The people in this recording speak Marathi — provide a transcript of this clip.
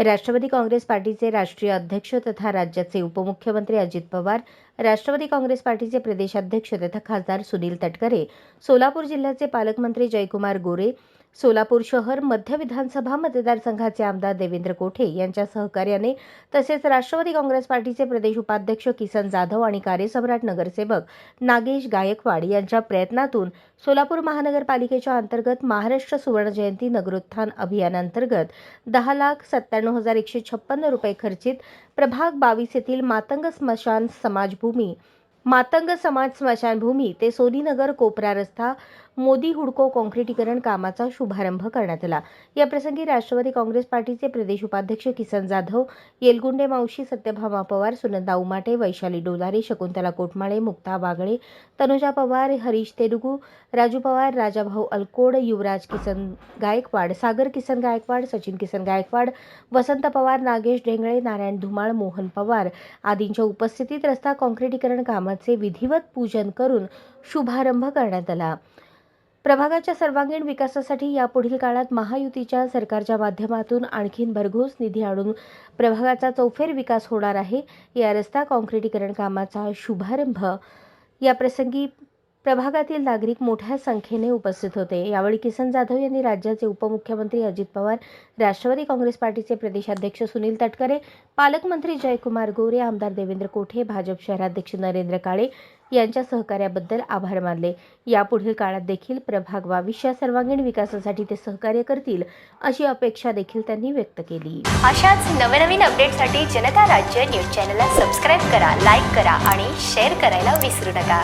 राष्ट्रवादी काँग्रेस पार्टीचे राष्ट्रीय अध्यक्ष तथा राज्याचे उपमुख्यमंत्री अजित पवार राष्ट्रवादी काँग्रेस पार्टीचे प्रदेशाध्यक्ष तथा खासदार सुनील तटकरे सोलापूर जिल्ह्याचे पालकमंत्री जयकुमार गोरे सोलापूर शहर मध्य विधानसभा मतदारसंघाचे आमदार देवेंद्र कोठे यांच्या सहकार्याने तसेच राष्ट्रवादी काँग्रेस पार्टीचे प्रदेश उपाध्यक्ष किसन जाधव आणि कार्यसम्राट नगरसेवक नागेश गायकवाड यांच्या प्रयत्नातून सोलापूर महानगरपालिकेच्या अंतर्गत महाराष्ट्र सुवर्णजयंती नगरोत्थान अभियानांतर्गत दहा लाख सत्त्याण्णव हजार एकशे छप्पन्न रुपये खर्चित प्रभाग बावीस येथील मातंग स्मशान स्मशानभूमी मातंग समाज स्मशानभूमी ते सोनीनगर कोपरा रस्ता मोदी हुडको काँक्रिटीकरण कामाचा शुभारंभ करण्यात आला. याप्रसंगी राष्ट्रवादी काँग्रेस पार्टीचे प्रदेश उपाध्यक्ष किसन जाधव येलगुंडे मावशी सत्यभामा पवार सुनंदा उमाटे वैशाली डोलारे शकुंतला कोटमाळे मुक्ता बागळे तनुजा पवार हरीश तेलुगू राजू पवार राजाभाऊ अलकोड युवराज किसन गायकवाड सागर किसन गायकवाड सचिन किसन गायकवाड वसंत पवार नागेश ढेंगळे नारायण धुमाळ मोहन पवार आदींच्या उपस्थितीत रस्ता काँक्रिटीकरण कामाचे विधिवत पूजन करून शुभारंभ करण्यात आला. प्रभागाच्या सर्वांगीण विकासासाठी यापुढील काळात महायुतीच्या सरकारच्या माध्यमातून आणखीन भरघोस निधी आणून प्रभागाचा चौफेर विकास होणार आहे. या रस्ता काँक्रिटीकरण कामाचा शुभारंभ या प्रसंगी प्रभागातील नागरिक मोठ्या संख्येने उपस्थित होते. यावेळी किसन जाधव यांनी राज्याचे उपमुख्यमंत्री अजित पवार राष्ट्रवादी काँग्रेस पार्टीचे प्रदेशाध्यक्ष सुनील तटकरे पालकमंत्री जयकुमार गोरे आमदार देवेंद्र कोठे भाजप शहराध्यक्ष नरेंद्र काळे यांच्या सहकार्याबद्दल आभार मानले. यापुढील काळात देखील प्रभाग बावीसच्या सर्वांगीण विकासासाठी ते सहकार्य करतील अशी अपेक्षा देखील त्यांनी व्यक्त केली. अशाच नवनवीन अपडेटसाठी जनता राज्य न्यूज चॅनलला सबस्क्राईब करा लाईक करा आणि शेअर करायला विसरू नका.